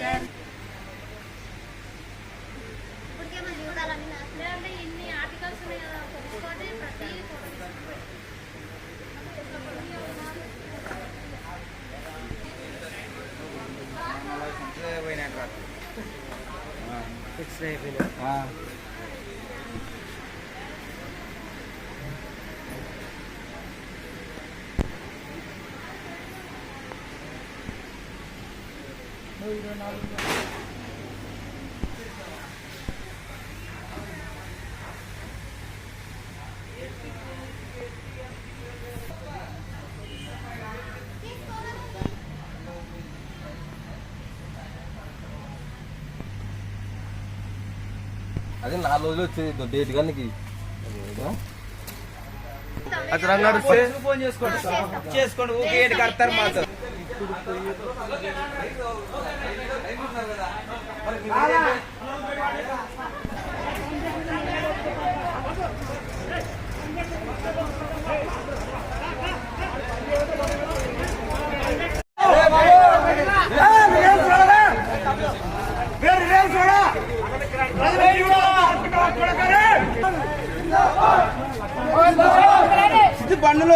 చేయండి ఇప్పటికేమో చూడాలని లేదంటే ఇన్ని xe về nữa à. Hãy subscribe అదే నాలుగు రోజులు వచ్చేది డేట్ కానీ అతను అన్నాడు ఫోన్ చేసుకోండి చేసుకోండి. ఊకే ఏంటి కడతారు మాతో బండ్లు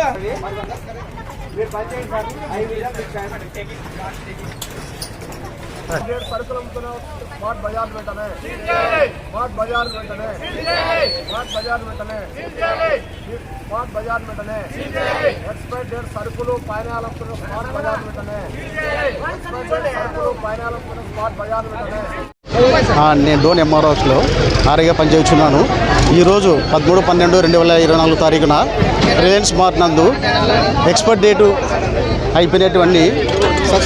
స్మార్ట్ బజార్ వెంటనే. స్మార్ట్ బజార్ వెంటనే. స్మార్ట్ బజార్ వెంటనే. స్మార్ట్ బజార్ వెంటనే. ఎక్స్పైర్ డేట్ సరుకులు పైనాలనుకున్న స్మార్ట్ బజార్ వెంటనే. ఎక్స్పైర్ డేట్ సరుకులు బజార్ వెంటనే. నేను డోన్ ఎంఆర్ హౌస్లో ఆరోగ్య పనిచేస్తున్నాను ఈరోజు పదమూడు పన్నెండు రెండు వేల ఇరవై నాలుగు తారీఖున రిలయన్స్ మార్ట్ నందు ఎక్స్పైర్ డేటు అయిపోయినటువంటి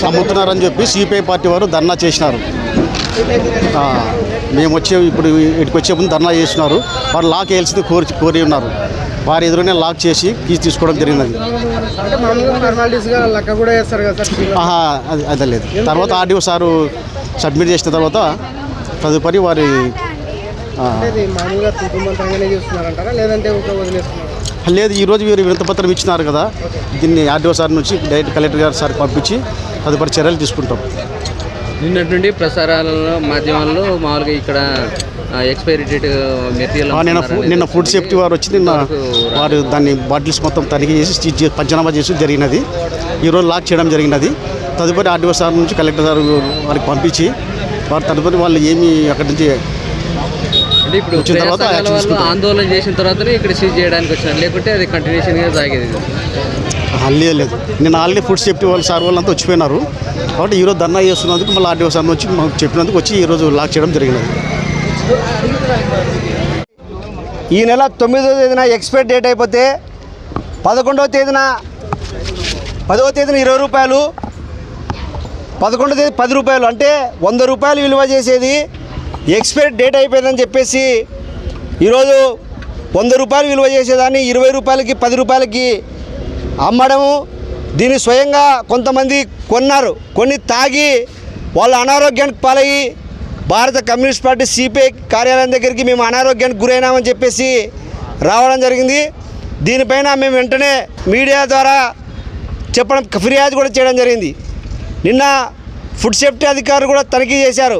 అమ్ముతున్నారని చెప్పి సిపిఐ పార్టీ వారు ధర్నా చేసినారు. మేము వచ్చే ఇప్పుడు ఇక్కడికి వచ్చే ముందు ధర్నా చేసినారు. వారు లాక్ వేయాల్సింది కోరి కోరి ఉన్నారు. వారి ఎదురునే లాక్ చేసి కీస్ తీసుకోవడం జరిగినది అది అదే లేదు. తర్వాత ఆర్డీఓ సారు సబ్మిట్ చేసిన తర్వాత తదుపరి వారి లేదు ఈరోజు వీరు వినతిపత్రం ఇచ్చినారు కదా. దీన్ని ఆర్డీఓ సార్ నుంచి డైరెక్ట్ కలెక్టర్ గారు సార్ పంపించి తదుపరి చర్యలు తీసుకుంటాం. నిన్నటి నుండి ప్రసారాలలో మాధ్యమాల్లో మామూలుగా ఇక్కడ ఎక్స్పైరీ డేట్ మెటీరియల్ నిన్న నిన్న ఫుడ్ సేఫ్టీ వారు వచ్చి నిన్న వారు దాన్ని బాటిల్స్ మొత్తం తనిఖీ చేసి పంచనామా చేసి జరిగినది. ఈరోజు లాక్ చేయడం జరిగినది. తదుపరి ఆర్డీఓ సార్ నుంచి కలెక్టర్ గారు వారికి పంపించి వారు తదుపరి వాళ్ళు ఏమి అక్కడి నుంచి అంటే ఇప్పుడు వచ్చిన తర్వాత ప్రజా సంఘాల యాక్షన్ వాళ్ళు తీసుకుంటాం. ఆందోళన చేసిన తర్వాతనే ఇక్కడ సీజ్ చేయడానికి వచ్చినారు లేకుంటే అది కంటిన్యూషన్గా సాగేది ఇది. ఆ, లేదు నిన్న ఆల్రెడీ ఫుడ్ సేఫ్టీ వాళ్ళు సార్ వాళ్ళంతా వచ్చిపోయినారు కాబట్టి ఈరోజు ధర్నా చేస్తున్నందుకు మళ్ళీ ఆర్డీఓ సార్ వచ్చి మాకు చెప్పినందుకు వచ్చి ఈరోజు లాక్ చేయడం జరిగినది ఈ నెల తొమ్మిదవ తేదీన ఎక్స్పైర్ డేట్ అయిపోతే పదకొండవ తేదీన పదవ తేదీన ఇరవై రూపాయలు పదకొండు తేదీ పది రూపాయలు అంటే వంద రూపాయలు విలువ చేసేది ఎక్స్పైర్ డేట్ అయిపోయిందని చెప్పేసి ఈరోజు వంద రూపాయలు విలువ చేసేదాన్ని ఇరవై రూపాయలకి పది రూపాయలకి అమ్మడము. దీన్ని స్వయంగా కొంతమంది కొన్నారు. కొన్ని తాగి వాళ్ళ అనారోగ్యానికి పాలయ్యి భారత కమ్యూనిస్ట్ పార్టీ సిపిఐ కార్యాలయం దగ్గరికి మేము అనారోగ్యానికి గురైనామని చెప్పేసి రావడం జరిగింది. దీనిపైన మేము వెంటనే మీడియా ద్వారా చెప్పడం ఫిర్యాదు కూడా చేయడం జరిగింది. నిన్న ఫుడ్ సేఫ్టీ అధికారులు కూడా తనిఖీ చేశారు.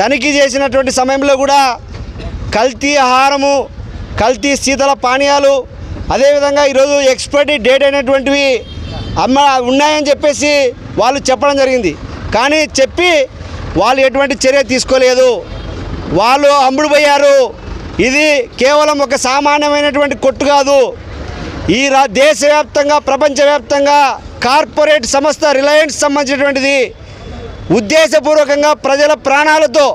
తనిఖీ చేసినటువంటి సమయంలో కూడా కల్తీ ఆహారము కల్తీ శీతల పానీయాలు అదేవిధంగా ఈరోజు ఎక్స్పైరీ డేట్ అయినటువంటివి అమ్మ ఉన్నాయని చెప్పేసి వాళ్ళు చెప్పడం జరిగింది. కానీ చెప్పి వాళ్ళు ఎటువంటి చర్య తీసుకోలేదు. వాళ్ళు అమ్ముడుపోయారు. ఇది కేవలం ఒక సామాన్యమైనటువంటి కొట్టు కాదు. ఈ రా దేశవ్యాప్తంగా ప్రపంచవ్యాప్తంగా కార్పొరేట్ సంస్థ రిలయన్స్ సంబంధించినటువంటిది ఉద్దేశపూర్వకంగా ప్రజల ప్రాణాలతో